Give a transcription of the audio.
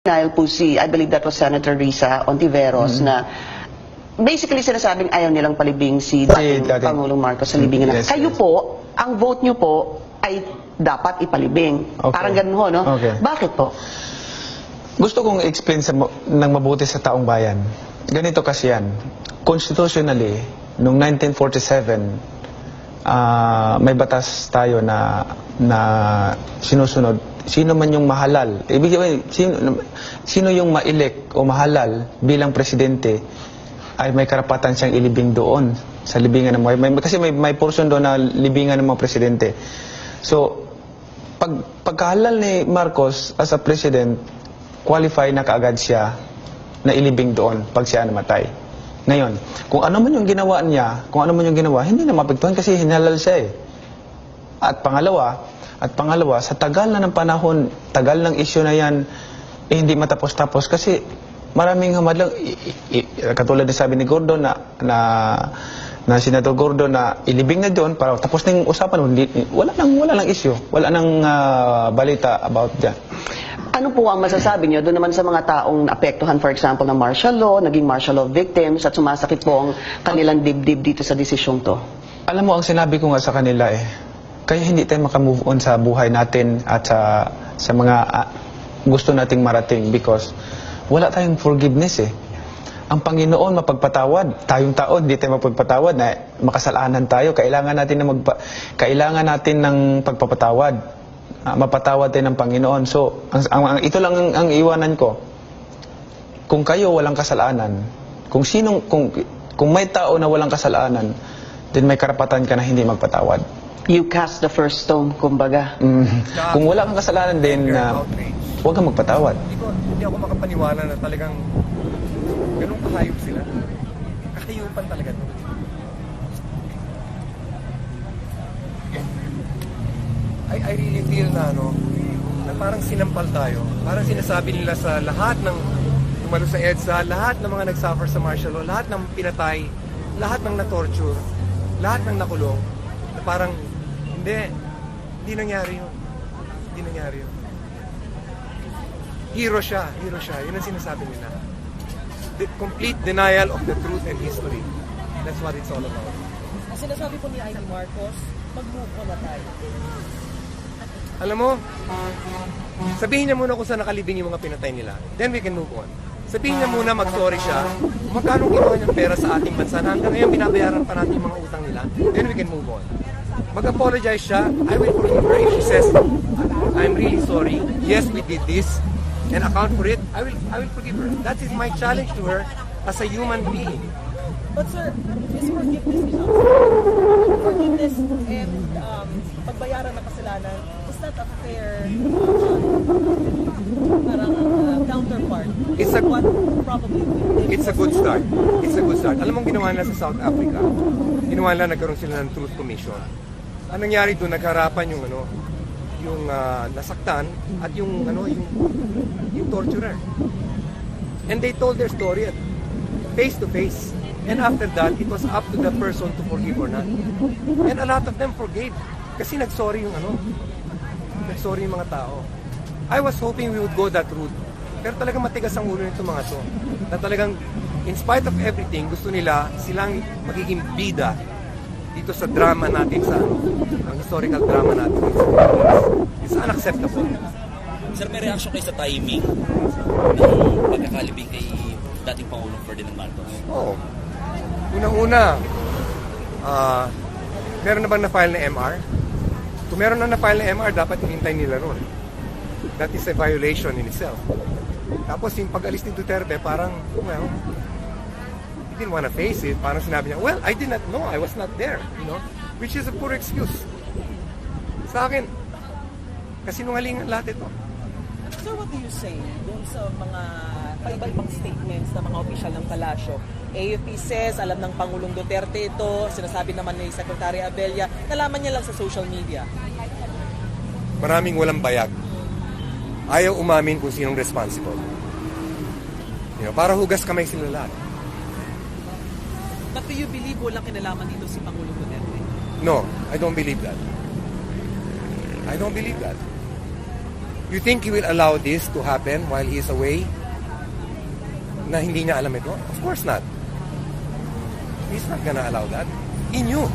denial po si, I believe that was Senator Risa Ontiveros na basically sinasabing ayaw nilang palibing si dating Pangulong Marcos sa libingan. Yes, Kayo yes. po, ang vote niyo po ay dapat ipalibing. Okay. Parang ganun ho, no? Okay. Bakit po? Gusto kong explain sa, ng mabuti sa taong bayan. Ganito kasi yan. Constitutionally, noong 1947, ah, may batas tayo na na sinusunod. Sino man yung mahalal. Ibig sabihin, sino, sino yung mailek o mahalal bilang presidente ay may karapatan siyang ilibing doon sa libingan ng mga may, kasi may may portion doon na libingan ng mga presidente. So, pag pagkahalal ni Marcos as a president, qualify na kaagad siya na ilibing doon pag siya namatay. Ngayon, kung ano man yung ginawa niya, kung ano man yung ginawa, hindi na mapagtuhan kasi hinalal siya eh. At pangalawa, at pangalawa, sa tagal na ng panahon, tagal ng issue na yan, eh, hindi matapos-tapos kasi maraming hamadlang, katulad ng sabi ni Gordon na, na, na Senator Gordon na ilibing na doon para tapos na yung usapan, hindi, wala nang, wala nang issue, wala nang ah, balita about dyan. Ano po ang masasabi niyo doon naman sa mga taong naapektuhan, for example, ng martial law, naging martial law victims, at sumasakit po ang kanilang dibdib dito sa desisyong to? Alam mo, ang sinabi ko nga sa kanila eh, kaya hindi tayo makamove on sa buhay natin at sa, sa mga ah, gusto nating marating because wala tayong forgiveness eh. Ang Panginoon mapagpatawad, tayong tao hindi tayo mapagpatawad na makasalanan tayo, kailangan natin na magpa, kailangan natin ng pagpapatawad. Ah, mapatawad tayo ng Panginoon. So, ang, ang- ito lang ang, ang iwanan ko. Kung kayo walang kasalanan, kung sinong kung kung may tao na walang kasalanan, then may karapatan ka na hindi magpatawad. You cast the first stone, kumbaga. Mm. Kung wala kang kasalanan din na huwag kang magpatawad. Hindi, ko, hindi ako makapaniwala na talagang ganun kahayop sila. Kahayupan talaga to. I, I really feel na ano, na parang sinampal tayo. Parang sinasabi nila sa lahat ng tumalo sa EDSA, lahat ng mga nagsuffer sa martial law, lahat ng pinatay, lahat ng na-torture, lahat ng nakulong, na parang, hindi, hindi nangyari yun. Hindi nangyari yun. Hero siya, hero siya. Yun ang sinasabi nila. The complete denial of the truth and history. That's what it's all about. Ang sinasabi po ni Amy Marcos, mag-move on na tayo. Alam mo, sabihin niya muna kung saan nakalibing yung mga pinatay nila. Then we can move on. Sabihin niya muna mag-sorry siya. Magkano ginawa niyang pera sa ating bansa na hanggang ngayon binabayaran pa natin mga utang nila. Then we can move on. Mag-apologize siya. I will forgive her if she says, I'm really sorry. Yes, we did this. And account for it. I will, I will forgive her. That is my challenge to her as a human being. But sir, is forgiveness enough? Forgiveness and um, pagbayaran ng kasalanan is not a fair um, parang uh, counterpart. It's a- what probably we did It's a good start. It's a good start. Alam mong ginawa nila sa South Africa, ginawa nila nagkaroon sila ng Truth Commission. Ang nangyari doon, nagharapan yung ano, yung ah, nasaktan at yung ano, yung yung torturer. And they told their story at face to face. And after that, it was up to the person to forgive or not. And a lot of them forgave. Kasi nagsorry yung ano, nagsorry yung mga tao. I was hoping we would go that route. Pero talagang matigas ang ulo nito mga to. Na talagang, in spite of everything, gusto nila silang magiging bida dito sa drama natin sa ano, ang historical drama natin. It's unacceptable. Sir, may reaction kayo sa timing ng pagkakalibing kay dating Pangulong Ferdinand Marcos? Oo. Unang-una, ah, meron na bang na-file na MR? Kung meron na na-file na MR, dapat hinintay nila ron. That is a violation in itself. Tapos yung pag-alis ni Duterte, parang, well, didn't want to face it. Parang sinabi niya, well, I did not know, I was not there. You know? Which is a poor excuse. Sa akin, kasinungalingan lahat ito. Sir, what do you say dun sa mga paiba-ibang statements ng mga opisyal ng palasyo? AFP says, alam ng Pangulong Duterte ito, sinasabi naman ni Secretary Abella, nalaman niya lang sa social media. Maraming walang bayag. Ayaw umamin kung sinong responsible. You know, para hugas kamay sila lahat. But do you believe walang kinalaman dito si Pangulong Duterte? No, I don't believe that. I don't believe that. You think he will allow this to happen while he is away? Na hindi niya alam ito? Of course not. He's not gonna allow that. He knew.